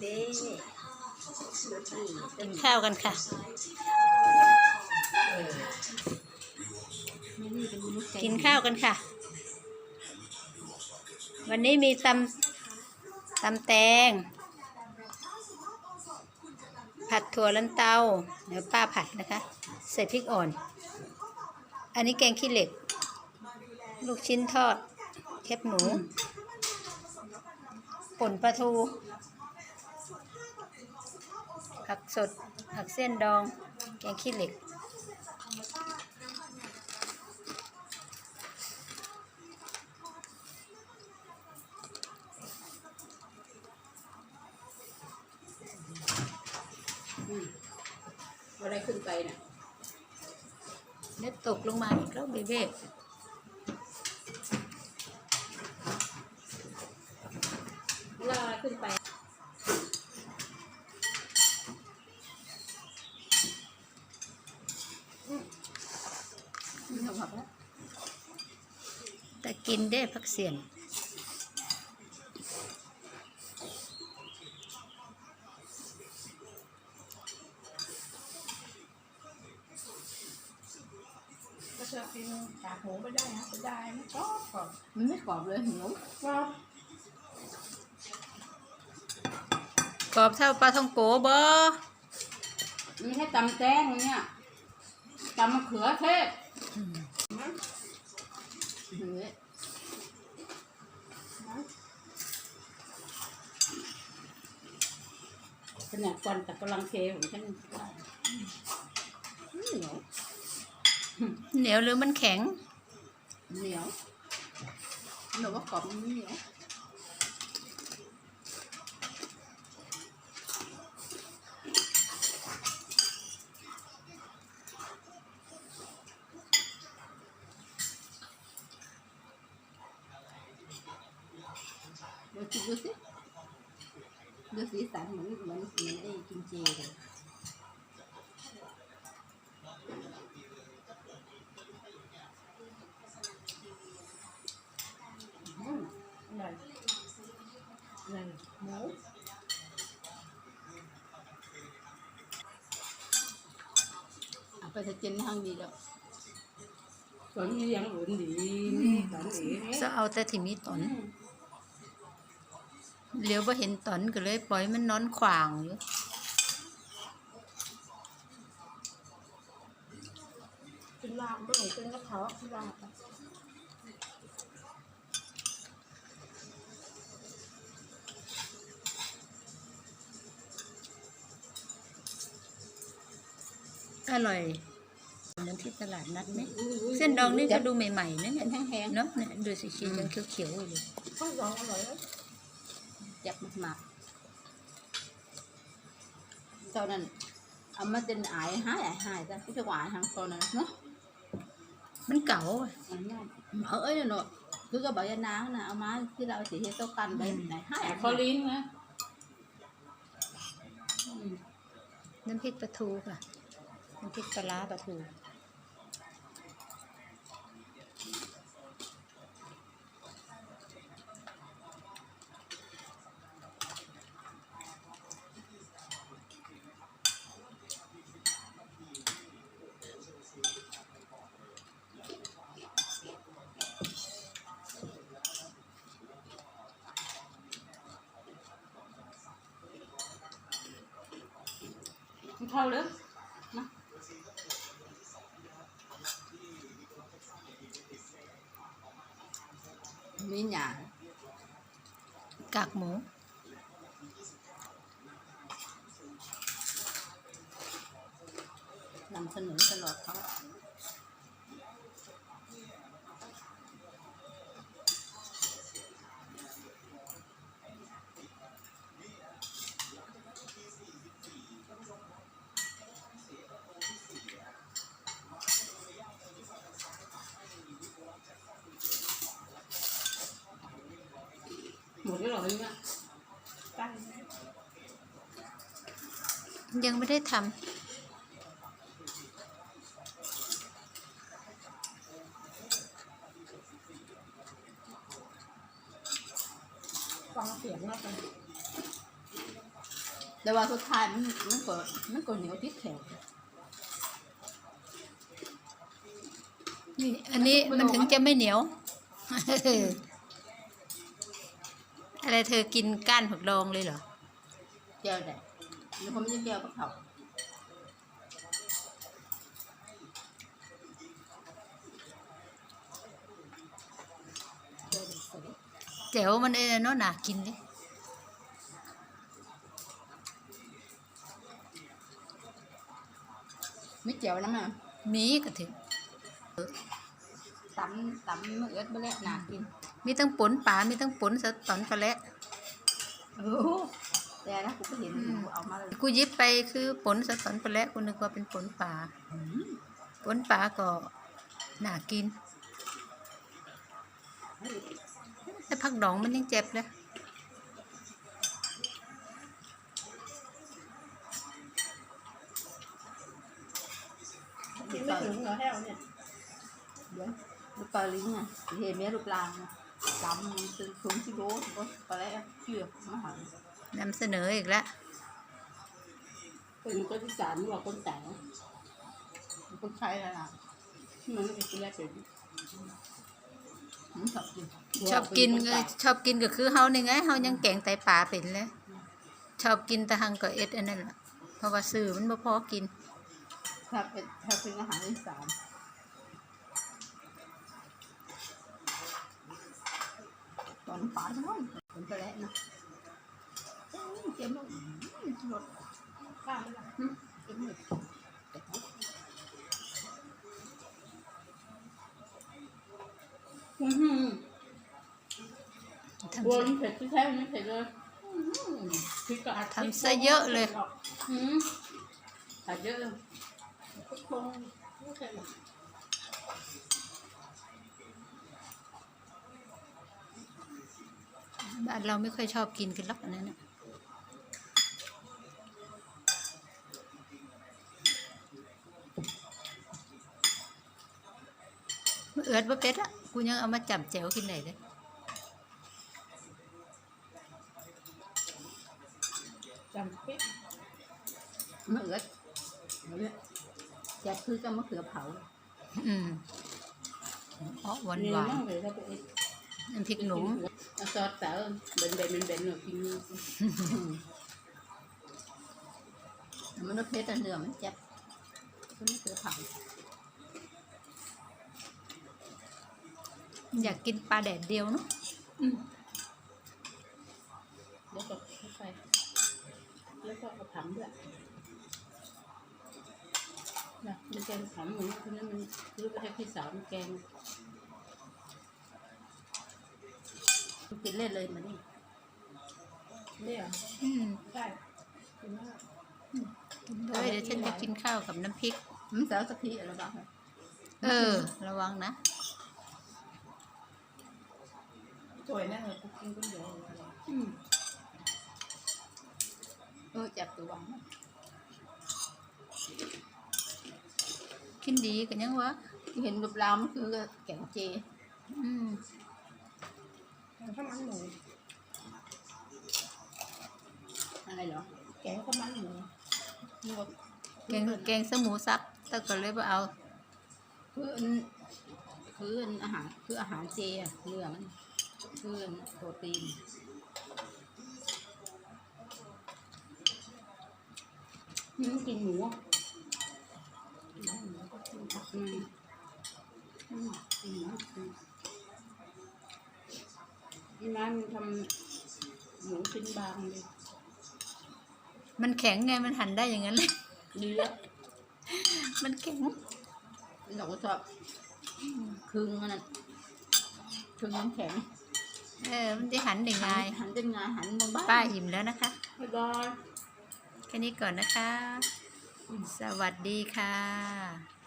เด้นี่กินข้าวกันค่ะเออไม่นี่เป็นมนุษย์ใจกินข้าวกันค่ะ วันนี้มีตำตำแตง ผัดถั่วลันเตาเดี๋ยวป้าผัดนะคะ ใส่พริกอ่อน อันนี้แกงขี้เหล็ก ลูกชิ้นทอดแคบหนูป่นปลาทู ผักสด ผักเส้นดอง แกงขี้เหล็ก อะไรขึ้นไปน่ะเน็ตตกลงมาอีกแล้วเบเบ้ แล้วอะไรขึ้นไป ไม่ทำแบบนั้น แต่ กินได้พักเสียนก็จะกินกากหมูไม่ได้นะไม่ได้ไม่ชอบกรอบมันไม่กรอบเลยเหนียวกรอบกรอบเท่าปลาท่องโกบอนี่ให้ตำแตงเนี่ยตำมะเขือเทศเฮ้ย ขนาดก่อนแต่กำลังเทของฉันเหนียวเหนียวหรือมันแข็ง เหนียวหนูว่ากรอบมันเหนียวดูสิ ดูสิดูสีสันเหมือนเหมือนเหมือนไอ้กิมจิเลยอืมอร่อยอร่อยหมูเอาไปจะกินทางดีแล้วสวนนี้ยังหลุนดีสวนดีจะเอาแต่ที่มีตอน เลี้ยวว่าเห็นตอนก็เลยปล่อยมันนอนขวางอยู่กินลาบไม่เหมือนกินกระเพาะกินลาบอะอร่อยเหมือนที่ตลาดนัดไหมเส้นดองนี่ก็ดูใหม่ๆนะเนี่เป็ยนแห้งๆเนาะเนี่ยดูสิชียังเขียวๆอยู่เลย ข้าวซองอร่อยแล้ว จับหมักๆตอนนั้นเอามาเป็นอายหายอายหายจ้ะที่จะหวานทางตอนนั้นเนาะมันเก่าเอ้ยเนาะคือก็บอกยานางนะเอามาที่เราสีเฮโตกันไปไหนหายเขาลิ้นนะน้ำพริกปลาทูค่ะน้ำพริกปลาร้าปลาทู เข้าเลยนะมีหยางกากหมูนำเสนอตลอดเขาหมดแล้วเหรอเนี่ยใกล้แล้วยังไม่ได้ทำฟังเสียงแล้วกันแต่ว่าสุดท้ายมันมันก็มันก็เหนียวติดแขวนี่อันนี้มันถึงจะไม่เหนียว อะไรเธอกินก้านผักดองเลยเหรอแก้วแดดแล้วเขาไม่ได้แก้วกับเขาแจ๋วมันเองเนาะน่ากินเลยไม่เจียวนะมันมีก็ถึงตำตำมะเอิดไปแล้วน่ากิน มีทั้งปนป่ามีทั้งปนสะตอนปลาแหละโอ้แต่นะกูก็เห็นกูเอามาเลยกูหยิบไปคือปนสะตอนปลาแหละกูนึกว่าเป็นปนป่าปนป่าก็น่ากินแต่ผักดองมันยังเจ็บเลยกินไม่ถึงเหรอแห้วเนี่ย เดี๋ยวลูกปลาลิ้งอะเห็นไหมลูกลางอะ จำมันเป็นสูงที่โลก็ปลาแล้วเชื่อมาหันนำเสนออีกแล้วเป็นคนที่สามว่าคนแต่งคนใช้แล้วล่ะมันไม่เป็นแรกเป็นชอบกินชอบกินก็ชอบกินก็คือเฮานี่ไงเฮายังแกงไตป่าเป็นเลยชอบกินแต่หังก็เอ็ดอันนั้นแหละเพราะว่าซื้อมันบ่พอกินถ้าเป็นถ้าเป็นอาหารอีสาน อนป่าทั้งวันเป็นไปแล้วนะเจ็บมากรถข้ามไปละเจ็บมากอืมทำบัวมันเผ็ดที่แท้มันไม่เผ็ดเลยพริกก็อัดทำซะเยอะเลยอืมอัดเยอะเลยคงไม่เผ็ดหรอก บ้านเราไม่ค่อยชอบกินกันหรอกอันนั้นน่ะมื้อเอิดบ่เป็ดอะกูยังเอามาจับแจวกินได้เลยจำเป๊ะมะเขือมะเขือจะคือกับมะเขือเผา อืมอ๋อหวานหวานมากเลยถ้าไปเอ็ดๆน้ำพริกหนุ่ม เอาซอสเต๋อเบนเบนเบนเบนหน่อยกินมันรสเผ็ดแต่เนื้อมันเจ็บมันมะเขือเผาอยากกินปลาแดดเดียวเนาะแล้วก็เข้าไปแล้วก็เอาผำด้วยนะมันแกงผำเหมือนคนนั้นมันซื้อไปให้พี่สาวมันแกง กินเล่นเลยมาดิเนี่ยอืมใช่กินมากกินด้วยเดี๋ยวฉันจะกินข้าวกับน้ำพริก มันสาวสักทีอะไรบ้างเออ ระวังนะ สวยนะเออกูกินคนเดียวอืมเออจับตัววางกินดีกันยังวะเห็นกับเรามันคือแกงเจ อืม ข้าวมันหมูอะไรเหรอ แกงข้าวมันหมูนี่ก็แกงแกงสมูซักแต่ก็เลยว่าเอาคืออันคืออันอาหารคืออาหารเจอะเนื้อมันคืออันโปรตีนนี่มันกินหมูอะกินหมูก็กินผักมัน อีน้ำมันทำหมูชิ้นบางเลยมันแข็งไงมันหันได้อย่างนั้นเลย ดีแล้วมันแข็งเราก็ชอบครึ่งอันนั้นครึ่งน้ำแข็งเออ มันจะหันได้ไงหันเป็นไงหันบางบ้านป้าอิ่มแล้วนะคะ บ๊ายบาย แค่นี้ก่อนนะคะ สวัสดีค่ะ